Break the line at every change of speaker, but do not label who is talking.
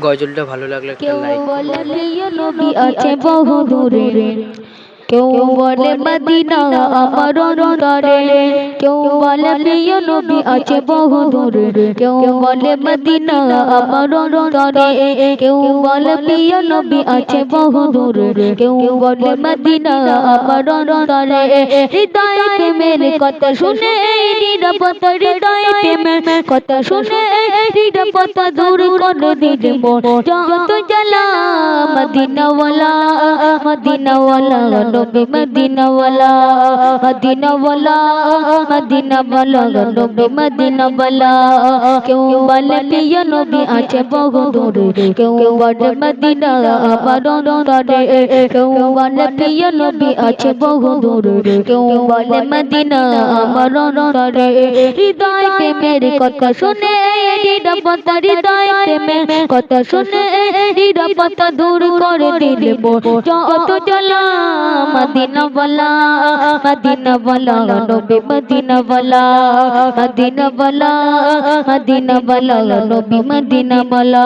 গজলটা ভালো লাগলে একটা
কেউ
লাইক
বলে নবী আছে বহু দূরে। কেউ বলে মদিনা আমার অন্তরে। কেউ বলে প্রিয় নবী আছে বহু দূরে। কেউ বলে মদিনা আমার অন্তরে। কেউ বলে প্রিয় নবী আছে বহু দূরে। কেউ বলে মদিনা আমার অন্তরে। হৃদয় প্রেমের কথা শুনে নিরাপদ হৃদয় প্রেমের কথা শুনে নিরাপদ দূর করে দিলে মোর যত জ্বালা মদিনাওয়ালা মদিনাওয়ালা, নবী মদিনাওয়ালা মদিনাওয়ালা মদিনাওয়ালা, নবী মদিনাওয়ালা। কেউ বলে, প্রিয় নবী আছে বহু দূরে। কেউ বলে, মদিনা, আমার অন্তরে। কেউ বলে, প্রিয় নবী আছে বহু দূরে। কেউ বলে, মদিনা, আমার অন্তরে। হৃদয় প্রেমের কথা শুনে হৃদপত হৃদয় প্রেমে কথা শুনে হৃদপত দূর করে দিলে যত চলা মদিনা বলা মদিনা বলা নবী মদিনা বলা মদিনা বলা মদিনা বলা নবী মদিনা বলা।